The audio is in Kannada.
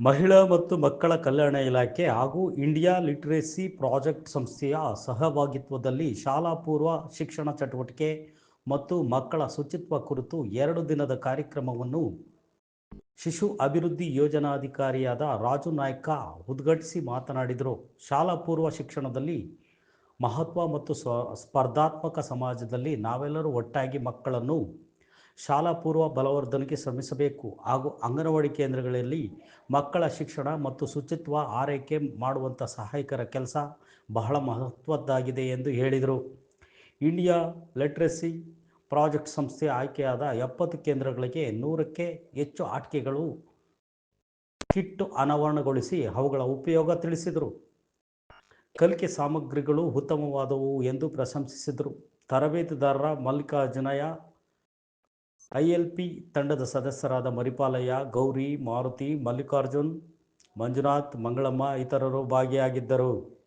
ಮಹಿಳಾ ಮತ್ತು ಮಕ್ಕಳ ಕಲ್ಯಾಣ ಇಲಾಖೆ ಹಾಗೂ ಇಂಡಿಯಾ ಲಿಟರೇಸಿ ಪ್ರಾಜೆಕ್ಟ್ ಸಂಸ್ಥೆಯ ಸಹಭಾಗಿತ್ವದಲ್ಲಿ ಶಾಲಾ ಪೂರ್ವ ಶಿಕ್ಷಣ ಚಟುವಟಿಕೆ ಮತ್ತು ಮಕ್ಕಳ ಶುಚಿತ್ವ ಕುರಿತು ಎರಡು ದಿನದ ಕಾರ್ಯಕ್ರಮವನ್ನು ಶಿಶು ಅಭಿವೃದ್ಧಿ ಯೋಜನಾಧಿಕಾರಿಯಾದ ರಾಜು ನಾಯ್ಕ ಉದ್ಘಾಟಿಸಿ ಮಾತನಾಡಿದರು. ಶಾಲಾ ಪೂರ್ವ ಶಿಕ್ಷಣದಲ್ಲಿ ಮಹತ್ವ ಮತ್ತು ಸ್ಪರ್ಧಾತ್ಮಕ ಸಮಾಜದಲ್ಲಿ ನಾವೆಲ್ಲರೂ ಒಟ್ಟಾಗಿ ಮಕ್ಕಳನ್ನು ಶಾಲಾ ಪೂರ್ವ ಬಲವರ್ಧನೆಗೆ ಶ್ರಮಿಸಬೇಕು. ಹಾಗೂ ಅಂಗನವಾಡಿ ಕೇಂದ್ರಗಳಲ್ಲಿ ಮಕ್ಕಳ ಶಿಕ್ಷಣ ಮತ್ತು ಶುಚಿತ್ವ ಆರೈಕೆ ಮಾಡುವಂಥ ಸಹಾಯಕರ ಕೆಲಸ ಬಹಳ ಮಹತ್ವದ್ದಾಗಿದೆ ಎಂದು ಹೇಳಿದರು. ಇಂಡಿಯಾ ಲಿಟ್ರಸಿ ಪ್ರಾಜೆಕ್ಟ್ ಸಂಸ್ಥೆ ಆಯ್ಕೆಯಾದ ಎಪ್ಪತ್ತು ಕೇಂದ್ರಗಳಿಗೆ ನೂರಕ್ಕೆ ಹೆಚ್ಚು ಆಟಿಕೆಗಳು ಕಿಟ್ಟು ಅನಾವರಣಗೊಳಿಸಿ ಅವುಗಳ ಉಪಯೋಗ ತಿಳಿಸಿದರು. ಕಲಿಕೆ ಸಾಮಗ್ರಿಗಳು ಉತ್ತಮವಾದವು ಎಂದು ಪ್ರಶಂಸಿಸಿದರು. ತರಬೇತುದಾರರ ಮಲ್ಲಿಕಾರ್ಜುನಯ್ಯ ಐ ಎಲ್ ಪಿ ತಂಡದ ಸದಸ್ಯರಾದ ಮರಿಪಾಲಯ್ಯ ಗೌರಿ ಮಾರುತಿ ಮಲ್ಲಿಕಾರ್ಜುನ್ ಮಂಜುನಾಥ್ ಮಂಗಳಮ್ಮ ಇತರರು ಭಾಗಿಯಾಗಿದ್ದರು.